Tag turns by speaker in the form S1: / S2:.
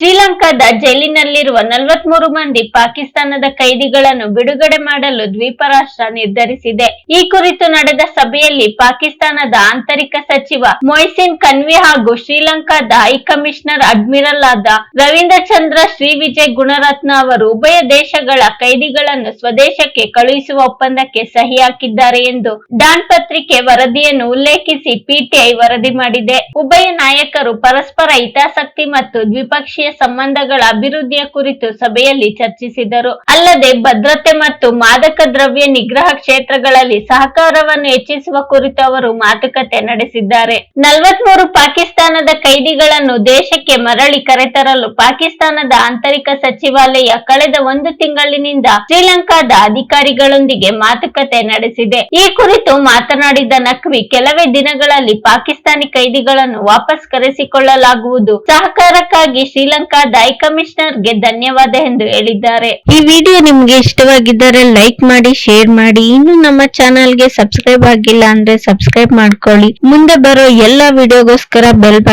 S1: ಶ್ರೀಲಂಕಾದ ಜೈಲಿನಲ್ಲಿರುವ ನಲವತ್ಮೂರು ಮಂದಿ ಪಾಕಿಸ್ತಾನದ ಕೈದಿಗಳನ್ನು ಬಿಡುಗಡೆ ಮಾಡಲು ದ್ವೀಪ ರಾಷ್ಟ್ರ ನಿರ್ಧರಿಸಿದೆ. ಈ ಕುರಿತು ನಡೆದ ಸಭೆಯಲ್ಲಿ ಪಾಕಿಸ್ತಾನದ ಆಂತರಿಕ ಸಚಿವ ಮೊಯ್ಸಿನ್ ಕನ್ವಿ ಹಾಗೂ ಶ್ರೀಲಂಕಾದ ಹೈಕಮಿಷನರ್ ಅಡ್ಮಿರಲ್ ಆದ ರವೀಂದ್ರ ಚಂದ್ರ, ಶ್ರೀ ವಿಜಯ್ ಗುಣರತ್ನ ಅವರು ಉಭಯ ದೇಶಗಳ ಕೈದಿಗಳನ್ನು ಸ್ವದೇಶಕ್ಕೆ ಕಳುಹಿಸುವ ಒಪ್ಪಂದಕ್ಕೆ ಸಹಿ ಹಾಕಿದ್ದಾರೆ ಎಂದು ಡಾನ್ ಪತ್ರಿಕೆ ವರದಿಯನ್ನು ಉಲ್ಲೇಖಿಸಿ ಪಿಟಿಐ ವರದಿ ಮಾಡಿದೆ. ಉಭಯ ನಾಯಕರು ಪರಸ್ಪರ ಹಿತಾಸಕ್ತಿ ಮತ್ತು ದ್ವಿಪಕ್ಷೀಯ ಸಂಬಂಧಗಳ ಅಭಿವೃದ್ಧಿಯ ಕುರಿತು ಸಭೆಯಲ್ಲಿ ಚರ್ಚಿಸಿದರು. ಅಲ್ಲದೆ ಭದ್ರತೆ ಮತ್ತು ಮಾದಕ ದ್ರವ್ಯ ನಿಗ್ರಹ ಕ್ಷೇತ್ರಗಳಲ್ಲಿ ಸಹಕಾರವನ್ನು ಹೆಚ್ಚಿಸುವ ಕುರಿತು ಅವರು ಮಾತುಕತೆ ನಡೆಸಿದ್ದಾರೆ. ನಲವತ್ಮೂರು ಪಾಕಿಸ್ತಾನದ ಕೈದಿಗಳನ್ನು ದೇಶಕ್ಕೆ ಮರಳಿ ಕರೆತರಲು ಪಾಕಿಸ್ತಾನದ ಆಂತರಿಕ ಸಚಿವಾಲಯ ಕಳೆದ ಒಂದು ತಿಂಗಳಿನಿಂದ ಶ್ರೀಲಂಕಾದ ಅಧಿಕಾರಿಗಳೊಂದಿಗೆ ಮಾತುಕತೆ ನಡೆಸಿದೆ. ಈ ಕುರಿತು ಮಾತನಾಡಿದ ನಕ್ವಿ ಕೆಲವೇ ದಿನಗಳಲ್ಲಿ ಪಾಕಿಸ್ತಾನಿ ಕೈದಿಗಳನ್ನು ವಾಪಸ್ ಕರೆಸಿಕೊಳ್ಳಲಾಗುವುದು. ಸಹಕಾರಕ್ಕಾಗಿ ಶ್ರೀಲಂಕಾದ ಹೈಕಮಿಷನರ್ಗೆ ಧನ್ಯವಾದ ಎಂದು ಹೇಳಿದ್ದಾರೆ.
S2: ಈ ವಿಡಿಯೋ ನಿಮ್ಗೆ ಇಷ್ಟವಾಗಿದ್ದರೆ ಲೈಕ್ ಮಾಡಿ, ಶೇರ್ ಮಾಡಿ. ಇನ್ನು ನಮ್ಮ ಚಾನಲ್ಗೆ ಸಬ್ಸ್ಕ್ರೈಬ್ ಆಗಿಲ್ಲ ಅಂದ್ರೆ ಸಬ್ಸ್ಕ್ರೈಬ್ ಮಾಡ್ಕೊಳ್ಳಿ. ಮುಂದೆ ಬರೋ ಎಲ್ಲಾ ವಿಡಿಯೋಗೋಸ್ಕರ ಬೆಲ್